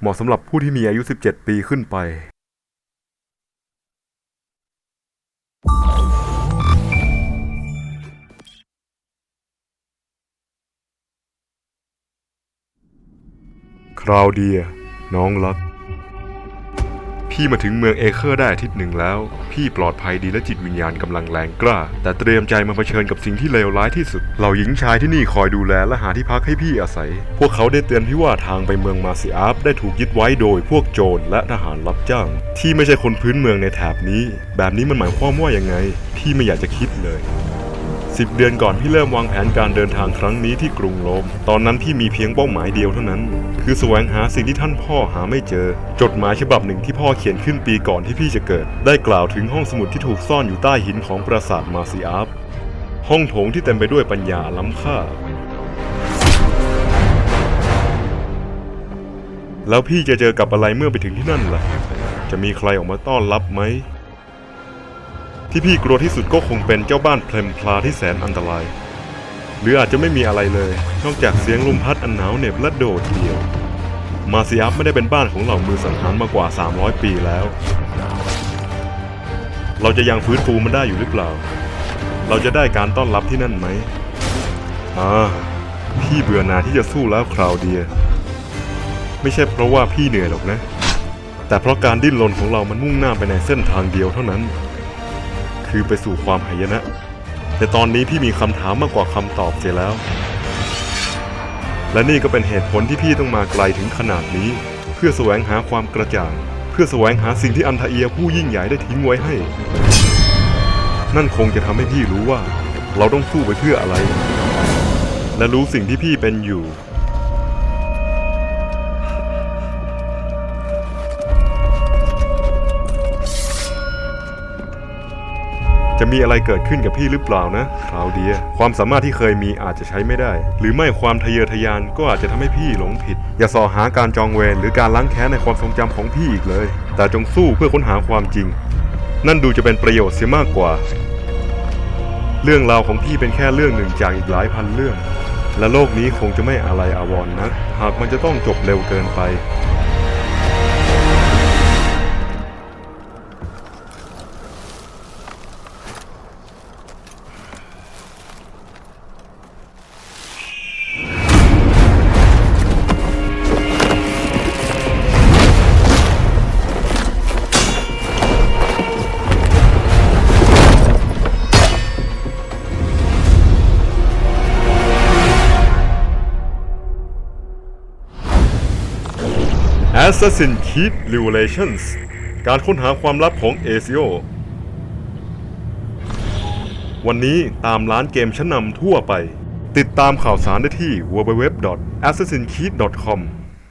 เหมาะสำหรับผู้ที่มีอายุ 17 ปีขึ้นไป คราวเดีย น้องรัก พี่มาถึงเมืองเอเคอร์ได้อาทิตย์หนึ่งแล้ว พี่ปลอดภัยดีและจิตวิญญาณกำลังแรงกล้า แต่เตรียมใจมาเผชิญกับสิ่งที่เลวร้ายที่สุด เหล่าหญิงชายที่นี่คอยดูแลและหาที่พักให้พี่อาศัย พวกเขาได้เตือนพี่ว่าทางไปเมืองมาซิอาฟได้ถูกยึดไว้โดยพวกโจรและทหารรับจ้าง ที่ไม่ใช่คนพื้นเมืองในแถบนี้ แบบนี้มันหมายความว่ายังไง พี่ไม่อยากจะคิดเลย สิบเดือนก่อนพี่เริ่มวางแผนการเดินทางครั้งนี้ที่กรุงโรม ตอนนั้นพี่มีเพียงเป้าหมายเดียวเท่านั้น คือแสวงหาสิ่งที่ท่านพ่อหาไม่เจอ จดหมายฉบับหนึ่งที่พ่อเขียนขึ้นปีก่อนที่พี่จะเกิด ได้กล่าวถึงห้องสมุดที่ถูกซ่อนอยู่ใต้หินของปราสาทมาซิอาฟห้องโถงที่เต็มไปด้วยปัญญาล้ำค่า แล้วพี่จะเจอกับอะไรเมื่อไปถึงที่นั่นล่ะ จะมีใครออกมาต้อนรับไหม ที่พี่กลัวที่สุดก็คงเป็นเจ้าบ้านเพลมพลาที่แสนอันตราย หรืออาจจะไม่มีอะไรเลย นอกจากเสียงลมพัดอันหนาวเหน็บและโดดเดี่ยว มาซิอัฟไม่ได้เป็นบ้านของเหล่ามือสังหารมากว่า 300 ปีแล้ว เราจะยังฟื้นฟูมันได้อยู่หรือเปล่า เราจะได้การต้อนรับที่นั่นไหมอ่าพี่เบื่อหน่ายที่จะสู้แล้วคราวเดีย ไม่ใช่เพราะว่าพี่เหนื่อยหรอกนะ แต่เพราะการดิ้นรนของเรามันมุ่งหน้าไปในเส้นทางเดียวเท่านั้น คือไปสู่ความหายนะ แต่ตอนนี้พี่มีคำถามมากกว่าคำตอบเสียแล้ว และนี่ก็เป็นเหตุผลที่พี่ต้องมาไกลถึงขนาดนี้ เพื่อแสวงหาความกระจ่าง เพื่อแสวงหาสิ่งที่อันทาเอียผู้ยิ่งใหญ่ได้ทิ้งไว้ให้ นั่นคงจะทำให้พี่รู้ว่า เราต้องสู้ไปเพื่ออะไร และรู้สิ่งที่พี่เป็นอยู่ จะมีอะไรเกิดขึ้นกับพี่หรือเปล่านะคราวเดีย ความสามารถที่เคยมีอาจจะใช้ไม่ได้ หรือไม่ความทะเยอทะยานก็อาจจะทำให้พี่หลงผิด อย่าส่อหาการจองเวรหรือการล้างแค้นในความทรงจำของพี่อีกเลย แต่จงสู้เพื่อค้นหาความจริง นั่นดูจะเป็นประโยชน์เสียมากกว่า เรื่องราวของพี่เป็นแค่เรื่องหนึ่งจากอีกหลายพันเรื่อง และโลกนี้คงจะไม่อะไรอาวรณ์นัก หากมันจะต้องจบเร็วเกินไป Assassin Creed Revelations การค้นหาความลับของเอซิโอ วันนี้ตามร้านเกมชั้นนำทั่วไป ติดตามข่าวสารได้ที่ www.assassinskreed.com